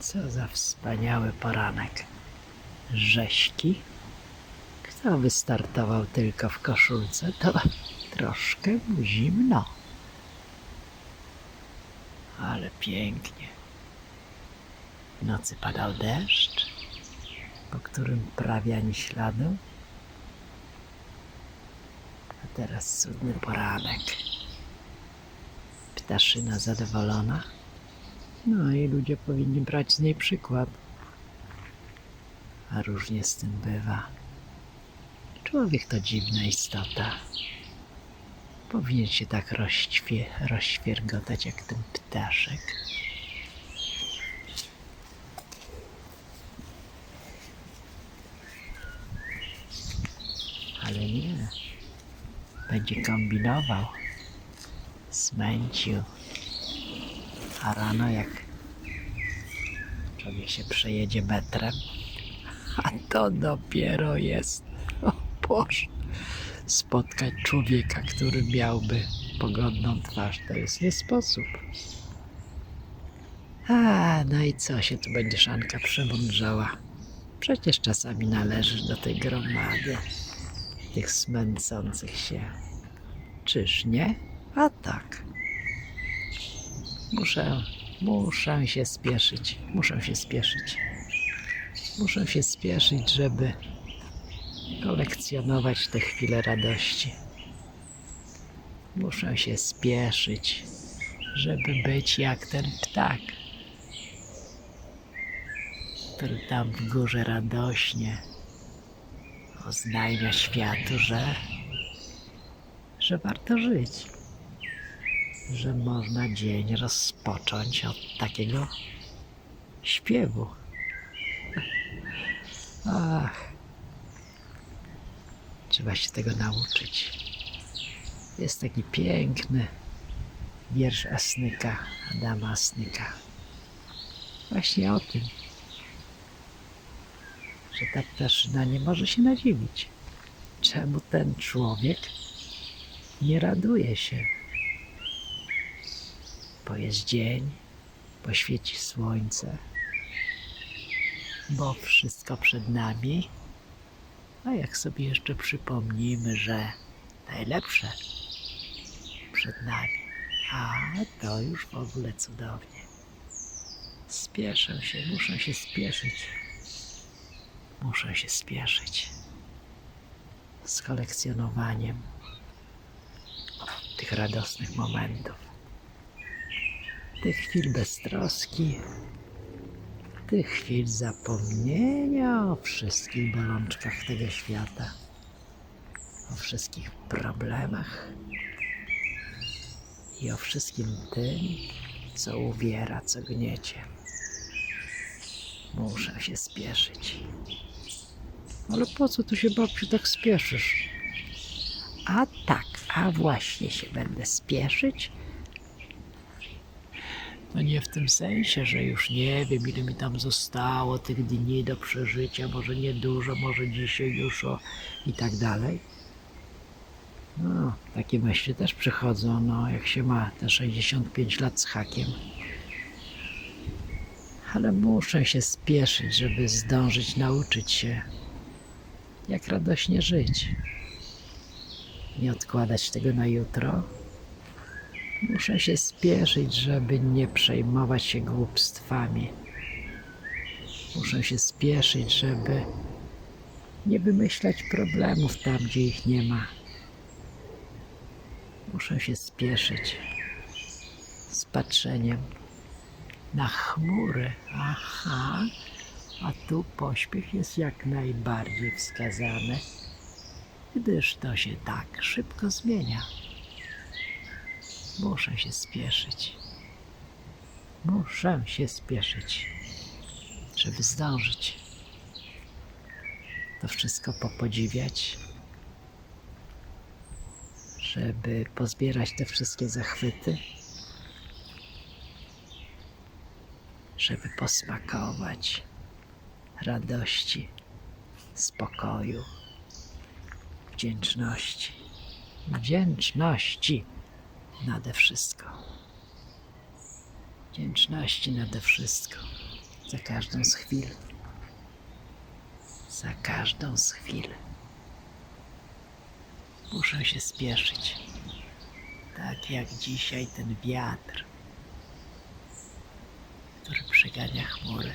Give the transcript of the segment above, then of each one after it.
Co za wspaniały poranek. Rześki. Kto wystartował tylko w koszulce, to troszkę mu zimno. Ale pięknie. W nocy padał deszcz, po którym prawie ani śladu. A teraz cudny poranek. Ptaszyna zadowolona. No i ludzie powinni brać z niej przykład. A różnie z tym bywa. Człowiek to dziwna istota. Powinien się tak rozświe, rozświergotać jak ten ptaszek. Ale nie. Będzie kombinował. Smęcił. A rano jak człowiek się przejedzie metrem, a to dopiero jest, o Boże, spotkać człowieka, który miałby pogodną twarz, to jest nie sposób. A, no i co się tu będzie Szanka przemądrzała? Przecież czasami należysz do tej gromady tych smęcących się. Czyż nie? A tak. Muszę, muszę się spieszyć. Muszę się spieszyć. Muszę się spieszyć, żeby kolekcjonować te chwile radości. Muszę się spieszyć, żeby być jak ten ptak, który tam w górze radośnie oznajmia światu, że, że warto żyć że można dzień rozpocząć od takiego śpiewu. Ach, trzeba się tego nauczyć. Jest taki piękny wiersz Asnyka, Adama Asnyka. Właśnie o tym, że ta ptaszyna nie może się nadziwić. Czemu ten człowiek nie raduje się? Bo jest dzień, bo świeci słońce, bo wszystko przed nami. A jak sobie jeszcze przypomnimy, że najlepsze przed nami, a to już w ogóle cudownie. Spieszę się, muszę się spieszyć. Muszę się spieszyć z kolekcjonowaniem tych radosnych momentów tych chwil beztroski, tych chwil zapomnienia o wszystkich bolączkach tego świata, o wszystkich problemach i o wszystkim tym, co uwiera, co gniecie. Muszę się spieszyć. Ale po co tu się babciu tak spieszysz? A tak, a właśnie się będę spieszyć, no nie w tym sensie, że już nie wiem, ile mi tam zostało tych dni do przeżycia, może niedużo, może dzisiaj już o i tak dalej. No, takie myśli też przychodzą, no, jak się ma te 65 lat z hakiem. Ale muszę się spieszyć, żeby zdążyć nauczyć się, jak radośnie żyć. Nie odkładać tego na jutro, Muszę się spieszyć, żeby nie przejmować się głupstwami. Muszę się spieszyć, żeby nie wymyślać problemów tam, gdzie ich nie ma. Muszę się spieszyć z patrzeniem na chmury. Aha, a tu pośpiech jest jak najbardziej wskazany, gdyż to się tak szybko zmienia. Muszę się spieszyć. Muszę się spieszyć, żeby zdążyć. To wszystko popodziwiać, żeby pozbierać te wszystkie zachwyty, żeby posmakować radości, spokoju, wdzięczności. Wdzięczności nade wszystko. Wdzięczności nade wszystko. Za każdą z chwil. Za każdą z chwil. Muszę się spieszyć. Tak jak dzisiaj ten wiatr, który przegania chmury.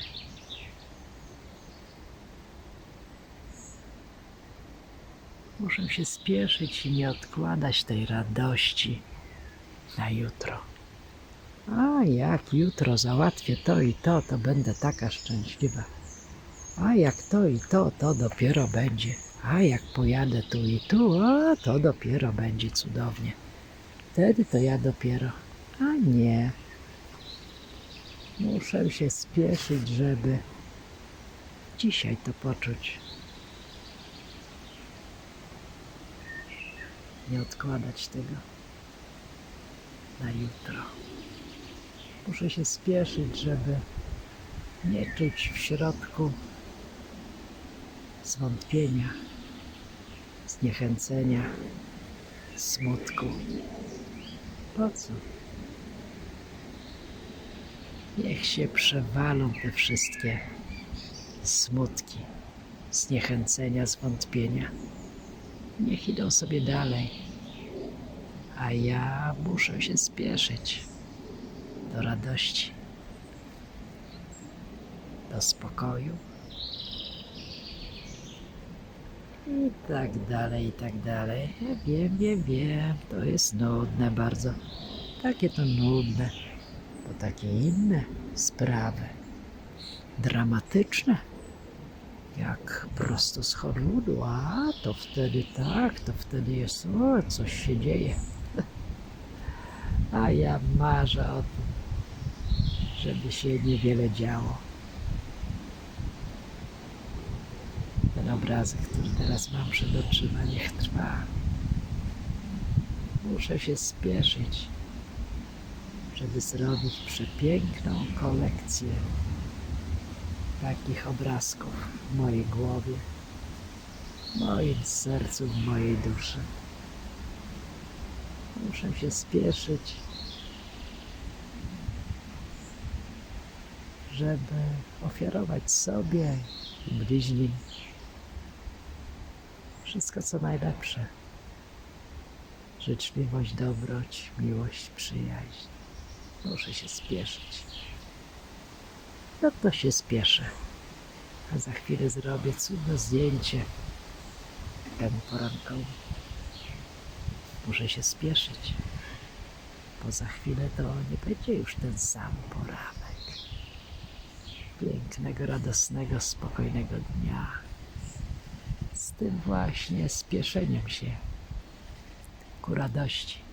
Muszę się spieszyć i nie odkładać tej radości na jutro. A jak jutro załatwię to i to, to będę taka szczęśliwa. A jak to i to, to dopiero będzie. A jak pojadę tu i tu, a to dopiero będzie cudownie. Wtedy to ja dopiero. A nie. Muszę się spieszyć, żeby dzisiaj to poczuć. Nie odkładać tego na jutro. Muszę się spieszyć, żeby nie czuć w środku zwątpienia, zniechęcenia, smutku. Po co? Niech się przewalą te wszystkie smutki, zniechęcenia, zwątpienia. Niech idą sobie dalej. A ja muszę się spieszyć do radości, do spokoju. I tak dalej, i tak dalej. Ja wiem, wiem, wiem, to jest nudne bardzo. Takie to nudne, bo takie inne sprawy, dramatyczne, jak prosto z Hollywoodu, a to wtedy tak, to wtedy jest, o, coś się dzieje. A ja marzę o tym, żeby się niewiele działo. Ten obrazek, który teraz mam przed oczyma, niech trwa. Muszę się spieszyć, żeby zrobić przepiękną kolekcję takich obrazków w mojej głowie, w moim sercu, w mojej duszy. Muszę się spieszyć, żeby ofiarować sobie i bliźnim wszystko co najlepsze. Życzliwość, dobroć, miłość, przyjaźń. Muszę się spieszyć. No to się spieszę. A za chwilę zrobię cudne zdjęcie temu porankowi. Muszę się spieszyć, bo za chwilę to nie będzie już ten sam poranek. Pięknego, radosnego, spokojnego dnia. Z tym właśnie spieszeniem się ku radości.